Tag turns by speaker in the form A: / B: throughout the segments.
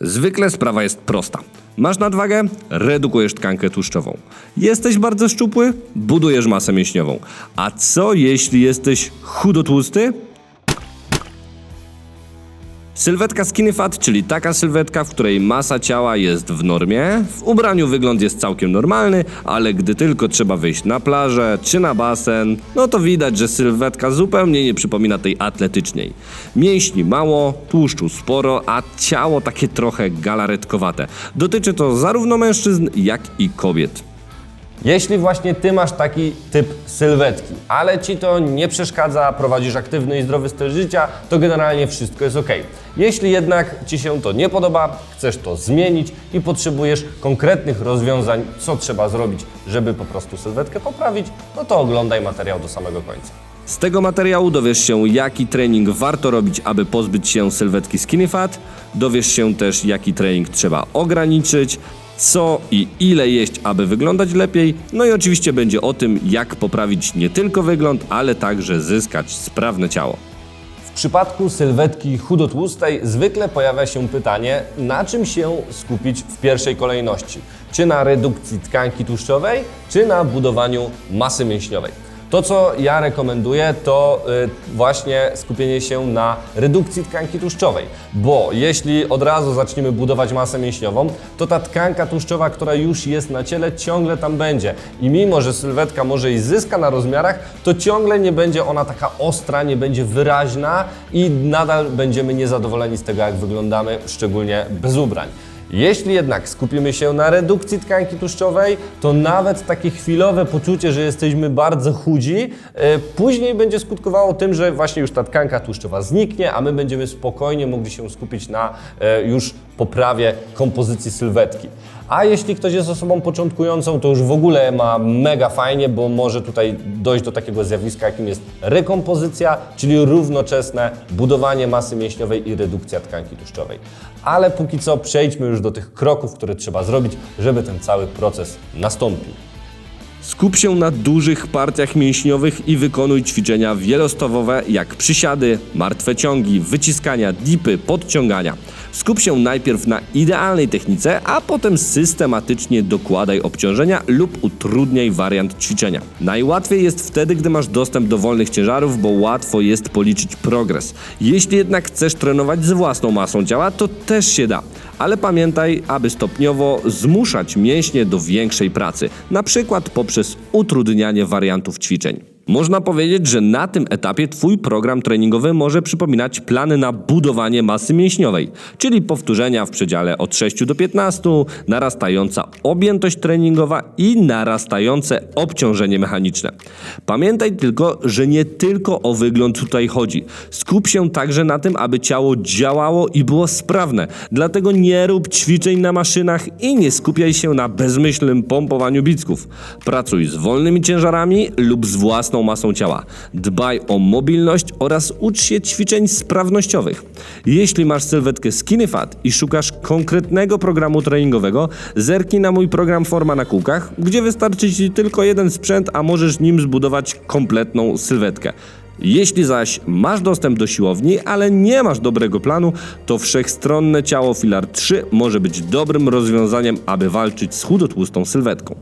A: Zwykle sprawa jest prosta. Masz nadwagę? Redukujesz tkankę tłuszczową. Jesteś bardzo szczupły? Budujesz masę mięśniową. A co jeśli jesteś chudotłusty? Sylwetka skinny fat, czyli taka sylwetka, w której masa ciała jest w normie. W ubraniu wygląd jest całkiem normalny, ale gdy tylko trzeba wyjść na plażę czy na basen, no to widać, że sylwetka zupełnie nie przypomina tej atletycznej. Mięśni mało, tłuszczu sporo, a ciało takie trochę galaretkowate. Dotyczy to zarówno mężczyzn, jak i kobiet.
B: Jeśli właśnie Ty masz taki typ sylwetki, ale Ci to nie przeszkadza, prowadzisz aktywny i zdrowy styl życia, to generalnie wszystko jest ok. Jeśli jednak Ci się to nie podoba, chcesz to zmienić i potrzebujesz konkretnych rozwiązań, co trzeba zrobić, żeby po prostu sylwetkę poprawić, no to oglądaj materiał do samego końca.
A: Z tego materiału dowiesz się, jaki trening warto robić, aby pozbyć się sylwetki skinny fat. Dowiesz się też, jaki trening trzeba ograniczyć, co i ile jeść, aby wyglądać lepiej. No i oczywiście będzie o tym, jak poprawić nie tylko wygląd, ale także zyskać sprawne ciało.
B: W przypadku sylwetki chudotłustej zwykle pojawia się pytanie, na czym się skupić w pierwszej kolejności? Czy na redukcji tkanki tłuszczowej, czy na budowaniu masy mięśniowej? To, co ja rekomenduję, to y, właśnie skupienie się na redukcji tkanki tłuszczowej, bo jeśli od razu zaczniemy budować masę mięśniową, to ta tkanka tłuszczowa, która już jest na ciele, ciągle tam będzie. I mimo, że sylwetka może i zyska na rozmiarach, to ciągle nie będzie ona taka ostra, nie będzie wyraźna i nadal będziemy niezadowoleni z tego, jak wyglądamy, szczególnie bez ubrań. Jeśli jednak skupimy się na redukcji tkanki tłuszczowej, to nawet takie chwilowe poczucie, że jesteśmy bardzo chudzi, e, później będzie skutkowało tym, że właśnie już ta tkanka tłuszczowa zniknie, a my będziemy spokojnie mogli się skupić na e, już poprawie kompozycji sylwetki. A jeśli ktoś jest osobą początkującą, to już w ogóle ma mega fajnie, bo może tutaj dojść do takiego zjawiska, jakim jest rekompozycja, czyli równoczesne budowanie masy mięśniowej i redukcja tkanki tłuszczowej. Ale póki co przejdźmy już do tych kroków, które trzeba zrobić, żeby ten cały proces nastąpił.
A: Skup się na dużych partiach mięśniowych i wykonuj ćwiczenia wielostawowe jak przysiady, martwe ciągi, wyciskania, dipy, podciągania. Skup się najpierw na idealnej technice, a potem systematycznie dokładaj obciążenia lub utrudniaj wariant ćwiczenia. Najłatwiej jest wtedy, gdy masz dostęp do wolnych ciężarów, bo łatwo jest policzyć progres. Jeśli jednak chcesz trenować z własną masą ciała, to też się da. Ale pamiętaj, aby stopniowo zmuszać mięśnie do większej pracy, na przykład poprzez utrudnianie wariantów ćwiczeń. Można powiedzieć, że na tym etapie Twój program treningowy może przypominać plany na budowanie masy mięśniowej, czyli powtórzenia w przedziale od 6 do 15, narastająca objętość treningowa i narastające obciążenie mechaniczne. Pamiętaj tylko, że nie tylko o wygląd tutaj chodzi. Skup się także na tym, aby ciało działało i było sprawne. Dlatego nie rób ćwiczeń na maszynach i nie skupiaj się na bezmyślnym pompowaniu bicków. Pracuj z wolnymi ciężarami lub z własną masą ciała. Dbaj o mobilność oraz ucz się ćwiczeń sprawnościowych. Jeśli masz sylwetkę skinny fat i szukasz konkretnego programu treningowego, zerknij na mój program Forma na kółkach, gdzie wystarczy Ci tylko jeden sprzęt, a możesz nim zbudować kompletną sylwetkę. Jeśli zaś masz dostęp do siłowni, ale nie masz dobrego planu, to wszechstronne ciało filar 3 może być dobrym rozwiązaniem, aby walczyć z chudotłustą sylwetką.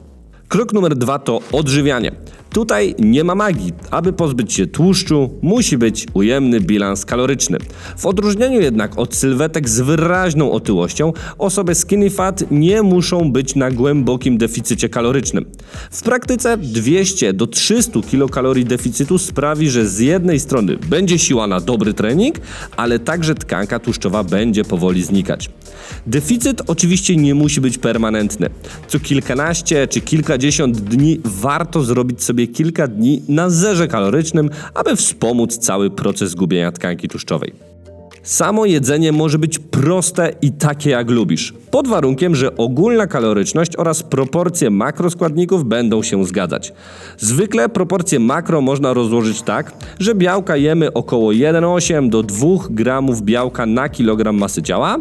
A: Krok numer dwa to odżywianie. Tutaj nie ma magii. Aby pozbyć się tłuszczu, musi być ujemny bilans kaloryczny. W odróżnieniu jednak od sylwetek z wyraźną otyłością, osoby skinny fat nie muszą być na głębokim deficycie kalorycznym. W praktyce 200 do 300 kilokalorii deficytu sprawi, że z jednej strony będzie siła na dobry trening, ale także tkanka tłuszczowa będzie powoli znikać. Deficyt oczywiście nie musi być permanentny. Co kilkanaście czy kilkadziesiąt dni warto zrobić sobie kilka dni na zerze kalorycznym, aby wspomóc cały proces gubienia tkanki tłuszczowej. Samo jedzenie może być proste i takie jak lubisz, pod warunkiem, że ogólna kaloryczność oraz proporcje makroskładników będą się zgadzać. Zwykle proporcje makro można rozłożyć tak, że białka jemy około 1,8 do 2 gramów białka na kilogram masy ciała,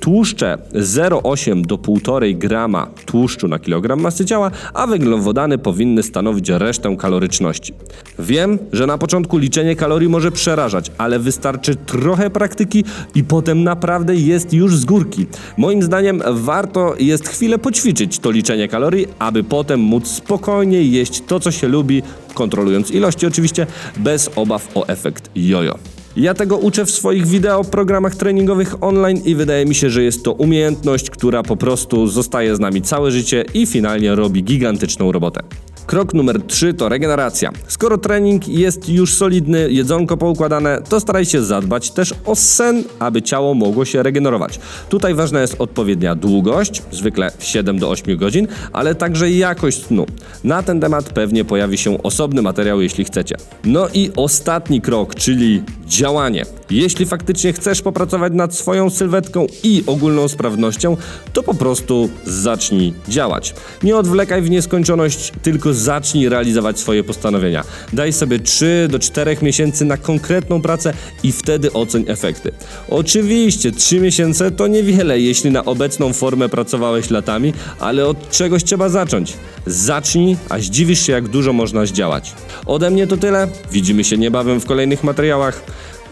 A: tłuszcze 0,8 do 1,5 grama tłuszczu na kilogram masy ciała, a węglowodany powinny stanowić resztę kaloryczności. Wiem, że na początku liczenie kalorii może przerażać, ale wystarczy trochę praktyki i potem naprawdę jest już z górki. Moim zdaniem warto jest chwilę poćwiczyć to liczenie kalorii, aby potem móc spokojnie jeść to, co się lubi, kontrolując ilości oczywiście, bez obaw o efekt jojo. Ja tego uczę w swoich wideo programach treningowych online i wydaje mi się, że jest to umiejętność, która po prostu zostaje z nami całe życie i finalnie robi gigantyczną robotę. Krok numer 3 to regeneracja. Skoro trening jest już solidny, jedzonko poukładane, to staraj się zadbać też o sen, aby ciało mogło się regenerować. Tutaj ważna jest odpowiednia długość, zwykle 7 do 8 godzin, ale także jakość snu. Na ten temat pewnie pojawi się osobny materiał, jeśli chcecie. No i ostatni krok, czyli działanie. Jeśli faktycznie chcesz popracować nad swoją sylwetką i ogólną sprawnością, to po prostu zacznij działać. Nie odwlekaj w nieskończoność, tylko zacznij realizować swoje postanowienia. Daj sobie 3 do 4 miesięcy na konkretną pracę i wtedy oceń efekty. Oczywiście 3 miesiące to niewiele, jeśli na obecną formę pracowałeś latami, ale od czegoś trzeba zacząć. Zacznij, a zdziwisz się jak dużo można zdziałać. Ode mnie to tyle. Widzimy się niebawem w kolejnych materiałach.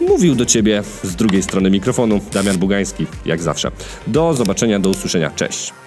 A: Mówił do Ciebie z drugiej strony mikrofonu Damian Bugański, jak zawsze. Do zobaczenia, do usłyszenia. Cześć.